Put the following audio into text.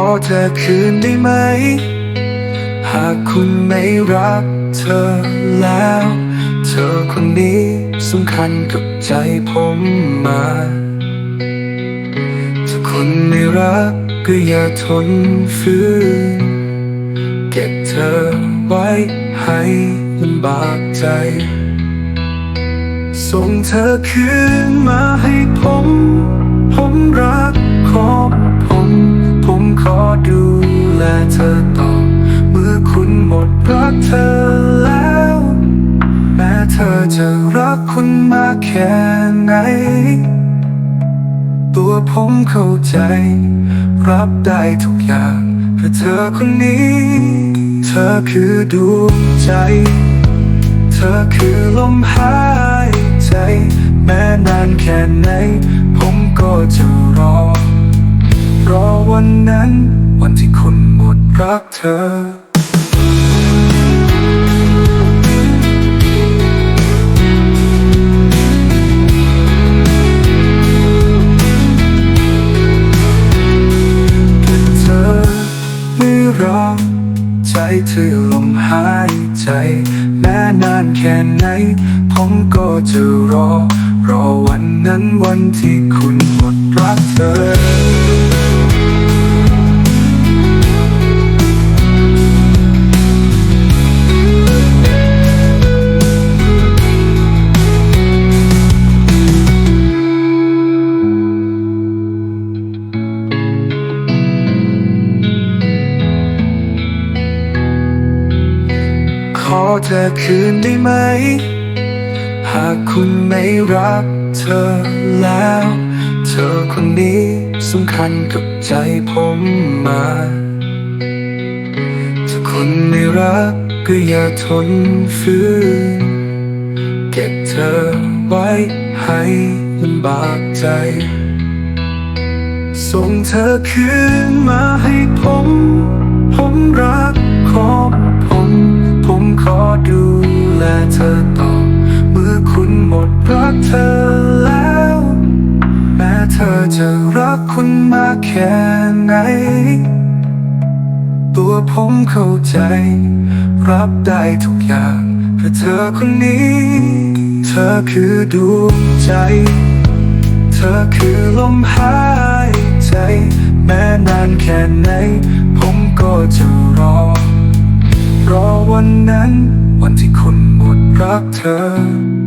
อเธอคืนได้ไหม หากคุณไม่รักเธอแล้ว เธอคนนี้สำคัญกับใจผมมา ถ้าคุณไม่รักก็อย่าทนฝืน เก็บเธอไว้ให้ลำบากใจ ส่งเธอคืนมาให้ผม ผมรักขอ เธอแล้ว แม้เธอจะรักคุณมากแค่ไหน ตัวผมเข้าใจ รับได้ทุกอย่างเพื่อเธอคนนี้ เธอคือดวงใจ เธอคือลมหายใจ แม้นานแค่ไหน ผมก็จะรอ รอวันนั้น วันที่คุณหมดรักเธอ ร้องใจเธอลมหายใจ แม้นานแค่ไหน ผมก็จะรอ รอวันนั้นวันที่คุณหมดรักเธอ ขอเธอคืนได้ไหม หากคุณไม่รักเธอแล้ว เธอคนนี้สำคัญกับใจผมมา ถ้าคุณไม่รักก็อย่าทนฝืน เก็บเธอไว้ให้ลำบากใจ ส่งเธอคืนมาให้ผม ผมรักของ จะรักคุณมากแค่ไหน ตัวผมเข้าใจ รับได้ทุกอย่างเพื่อเธอคนนี้ เธอคือดวงใจ เธอคือลมหายใจ แม้นานแค่ไหน ผมก็จะรอ รอวันนั้น วันที่คุณหมดรักเธอ